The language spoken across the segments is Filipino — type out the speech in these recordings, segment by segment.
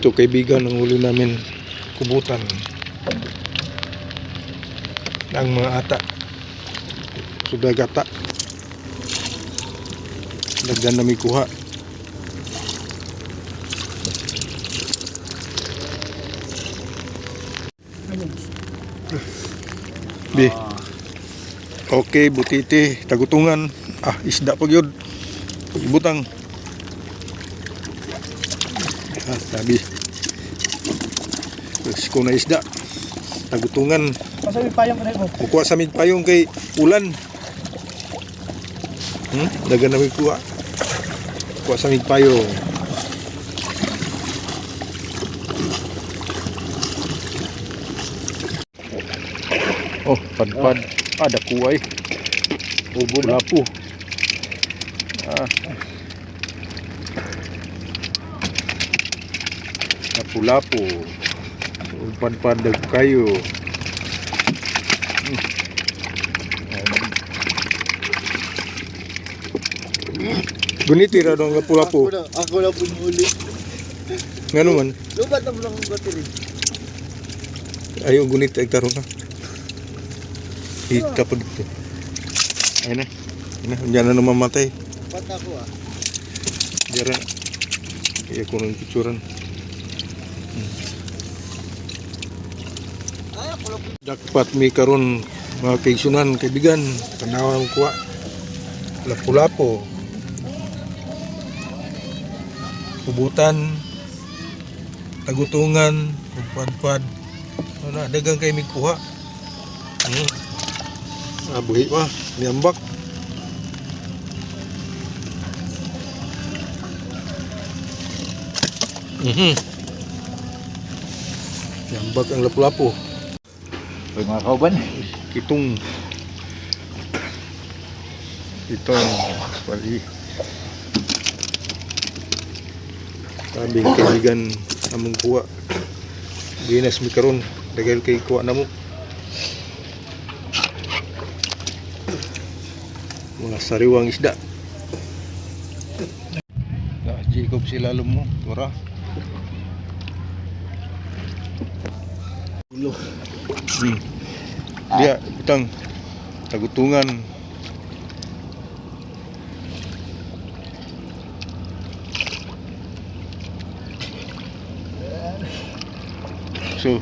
Ito kaibigan ang huli namin kubutan ng mga ata. Sudah gata. Dagdan namin kuha. Bi. Okay, butiti, tagutungan. Ah, isda pag yun. Ibutang. Ah, sabi. Terus ko na isda. Tagutungan. Pasabi payong ko na ito. Kukuha sa mig payong kay ulan. Hmm? Dagan namin kuha. Kuha sa mig payong. Oh, padpad. Ah, dakuay. Ubo na po. Ah. Lapu-lapu. Padpad kayo. Guniti ra dong lapu-lapu. Ako na, ako na po huli. Ngano man? Lubat na mo lang ang battery. Ayaw gunit ay karon na. Hit ka pa dito. Ayun na. Ayun na. Diyan na namamatay. Pat ako ah. Diyan na. Kaya ko ng picturean. Dakpat mi karon mga kaigsunan, kaibigan. Tanawan ko Lapu-lapu. Kubutan. Tagutungan. Pad-pad. Ano dagang kay mi kuha. Hmm. Ah, buhi pa. Niambak. Mhm. Niambak ang lapu-lapu. Pag mga kauban. Kitong itong pali sabing kaibigan among kuha. Ginas mi karon dagal kay kuha namo mga sariwang isda. Jacob sila mo. Tura Ulo. hmm. dia utang tagutungan So,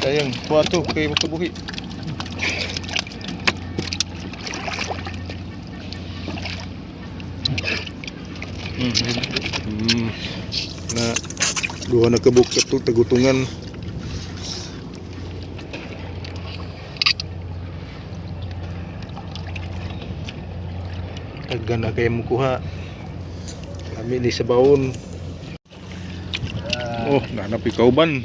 sayang, kuha to, kay makabuhi. Hmm, hmm. Na, duha na kabuk ito, tagutungan. Taggan na mo kuha. Kami ni sa baon. Oh, nanap kauban.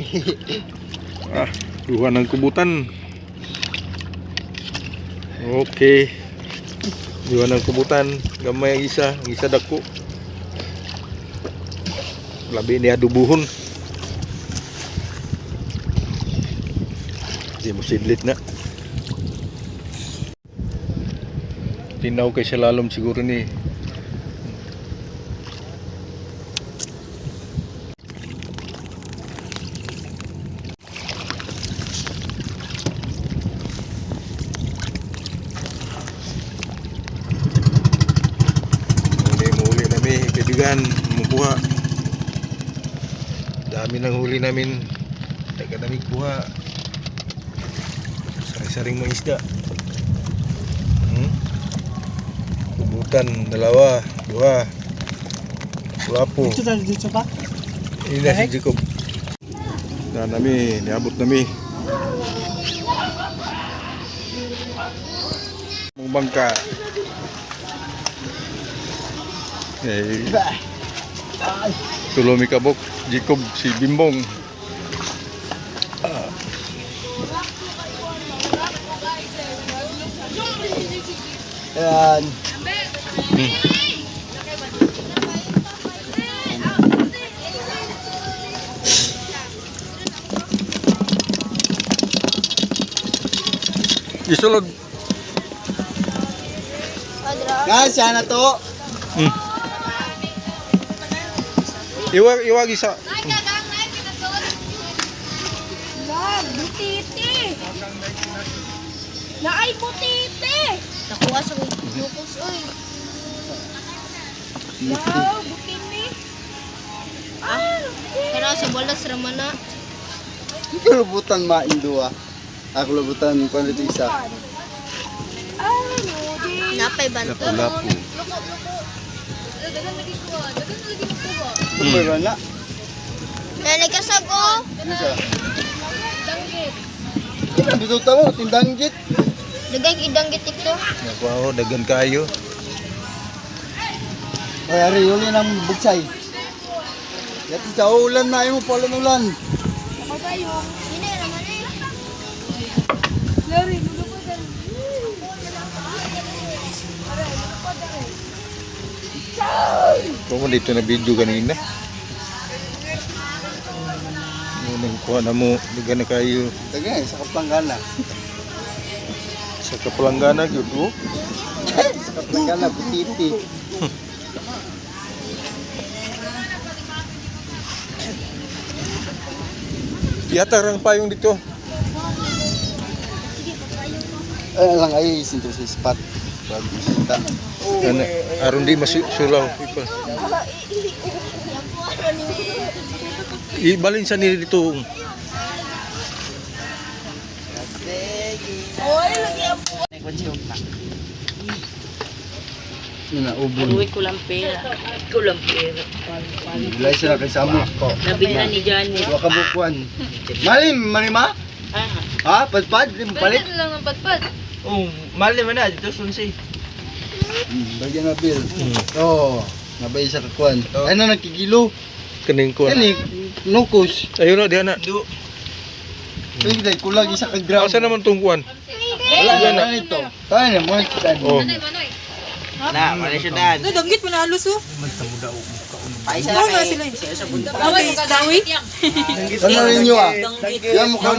ah, duha ng kubutan. Okay. Duha ng kubutan. Gamay ang isa. Ang isa dako. Labi ni adubuhon. Di mo sidlit na. Tinaw kay sa lalom siguro ni. Kaibigan. Dami ng huli namin. Taga namin kuha. Sari-saring mga isda. Hmm? Kubutan, dalawa, dua. Lapo. Dito tayo dito pa. Ini na si Jacob. Na nami, niabot nami. Mong bangka. Eh, tulo mi kabok, Jacob si Bimbong. Ayan. Isulod. Guys, yan na to. Hmm. Iwag, iwag isa. Lag, butiti. Naay butiti. Nakuha sa lupos, oy. Lag, butini. Ah, Pero sa bolas ramana. Ito lubutan maindo ah. Ako lubutan kung ano ito isa. ah, Rudy. Napay banto. Lapu-lapu. Ito ba na? Nanay kasag oh. Ano siya? Ito bituta mo, tindang jit. Dagay idang gitik to. Wow, dagan kayo. Ay, ari, uli ng bugsay. Yati sa ulan na, ayaw mo pala ulan. Ako tayo. Hindi naman eh. Larry, lulupo dyan. Kung dito na video kanina. Ngunang kuha na mo, dagan na kayo Tagay, sa kapanggana. sa kapalanggana yun. Oh. Sa kapanggana, butiti. Yata rang payong dito. Ay, lang ay, sinto sa spot. Pag bisita. Ano, aron di masulaw. Ibalin sa nila dito. Oy, lagi ako. Yun na, ubon. Uwi ko lang pera. Ko lang pera. Bilay sila kay Samu. Nabigyan ni Johnny. Dua ka bukuan. Malim, manima? Ah, Ha? Padpad? Palit? lang ang patpat. Oh, mali man na dito sunsi. Hmm, Bagyan na bill. Oo. Oh, nabay sa kakuan. Ay na nagkikilo. Kaning kuha. Yan eh, nukos. Ayun na, diyan na. Do. Ay, dahil kulang isa ka gram. Asa naman tong kuhan? Wala na na ito. Tayo na, mga kita. Oh. Na, mali siya daan. Danggit mo na halos oh. Paisa Oo nga sila. Away, dawi. Ano rin nyo ah? Yan mukhang